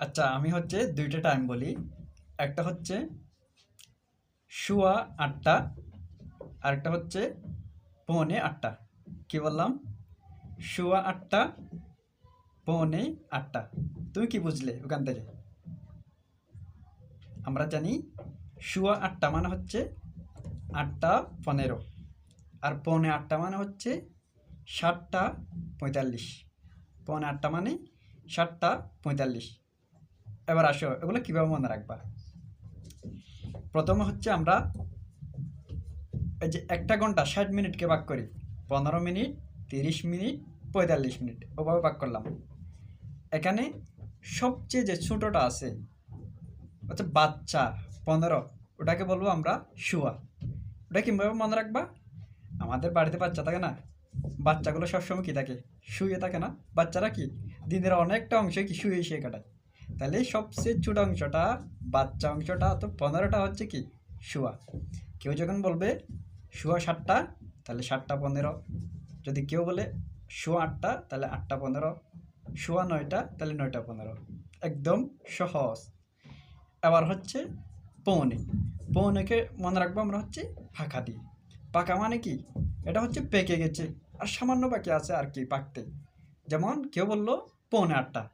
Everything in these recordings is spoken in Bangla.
আচ্ছা আমি হচ্ছে দুইটা টাইম বলি। একটা হচ্ছে শুয়া আটটা, আরেকটা হচ্ছে পৌনে আটটা। কি বললাম? শুয়া আটটা, পৌনে আটটা। তুমি কি বুঝলে ওখান থেকে? আমরা জানি শুয়া আটটা মানে হচ্ছে আটটা পনেরো, আর পৌনে আটটা মানে হচ্ছে সাতটা পঁয়তাল্লিশ। পৌনে আটটা মানে সাতটা পঁয়তাল্লিশ। এবার আসো, এগুলো কীভাবে মনে রাখবা? প্রথমে হচ্ছে আমরা এই যে একটা ঘণ্টা ষাট মিনিটকে ভাগ করি, পনেরো মিনিট, তিরিশ মিনিট, পঁয়তাল্লিশ মিনিট, ওভাবে ভাগ করলাম। এখানে সবচেয়ে যে ছোটোটা আছে, হচ্ছে বাচ্চা পনেরো, ওটাকে বলব আমরা শুয়া। ওটা কীভাবে মনে রাখবা? আমাদের বাড়িতে বাচ্চা থাকে না, বাচ্চাগুলো সবসময় কী থাকে? শুয়ে থাকে না। বাচ্চারা কি? দিনের অনেকটা অংশ কি শুয়ে শুয়ে কাটায়। তাহলে সবচেয়ে ছোট অংশটা, বাচ্চা অংশটা তো পনেরোটা হচ্ছে কি? শুয়া। কেউ যখন বলবে শুয়া ষাটটা তাহলে ষাটটা পনেরো। যদি কেউ বলে শুয়া আটটা, তাহলে আটটা পনেরো। শুয়া নয়টা, তাহলে নয়টা পনেরো। একদম সহজ। আবার হচ্ছে পৌনে। পৌনেকে মনে রাখব আমরা হচ্ছে ফাঁকা দিয়ে। পাকা মানে কি? এটা হচ্ছে পেকে গেছে। আর সামান্য বাকি আছে আর কি, পাকতে। যেমন কেউ বলল পৌনে আটটা।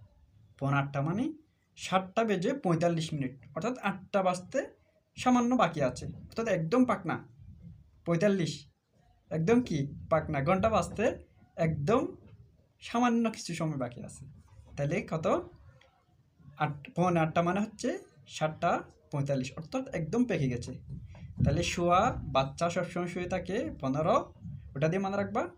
পৌনে আটটা মানে সাতটা বেজে পঁয়তাল্লিশ মিনিট, অর্থাৎ আটটা বাজতে সামান্য বাকি আছে। অর্থাৎ একদম পাকনা। পঁয়তাল্লিশ। একদম কি? পাকনা। ঘণ্টা বাজতে একদম সামান্য কিছু সময় বাকি আছে। তাহলে কত? আট, পৌনে আটটা মানে হচ্ছে সাতটা পঁয়তাল্লিশ, অর্থাৎ একদম পেকে গেছে। তাহলে শোয়া, বাচ্চা সবসময় শুয়ে থাকে, পনেরো, ওটা দিয়ে মনে রাখবা।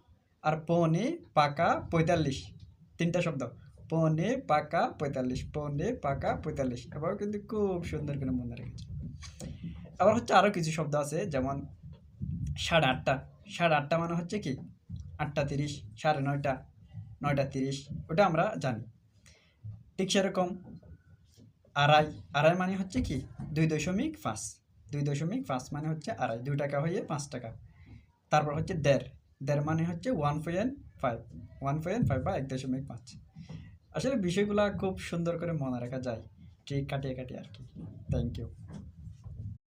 আর পৌনে পাকা পঁয়তাল্লিশ, তিনটা শব্দ। পৌনে, পাকা, পঁয়তাল্লিশ, পৌনে, পাকা, পঁয়তাল্লিশ। এবার কিন্তু খুব সুন্দর করে মনে রেখেছে। আবার হচ্ছে আরও কিছু শব্দ আছে, যেমন সাড়ে আটটা। সাড়ে আটটা মানে হচ্ছে কি? আটটা তিরিশ, সাড়ে নয়টা নয়টা তিরিশ, ওটা আমরা জানি। ঠিক সেরকম আড়াই। আড়াই মানে হচ্ছে কি? দুই দশমিক পাঁচ। দুই দশমিক পাঁচ মানে হচ্ছে আড়াই। দুই টাকা হয়ে পাঁচ টাকা। তারপর হচ্ছে দেড়। দেড় মানে হচ্ছে one point five one point five বা এক দশমিক পাঁচ। আসলে বিষয়গুলো খুব সুন্দর করে মনে রাখা যায়। ঠিক কাটিয়ে কাটিয়ে আর কি। Thank you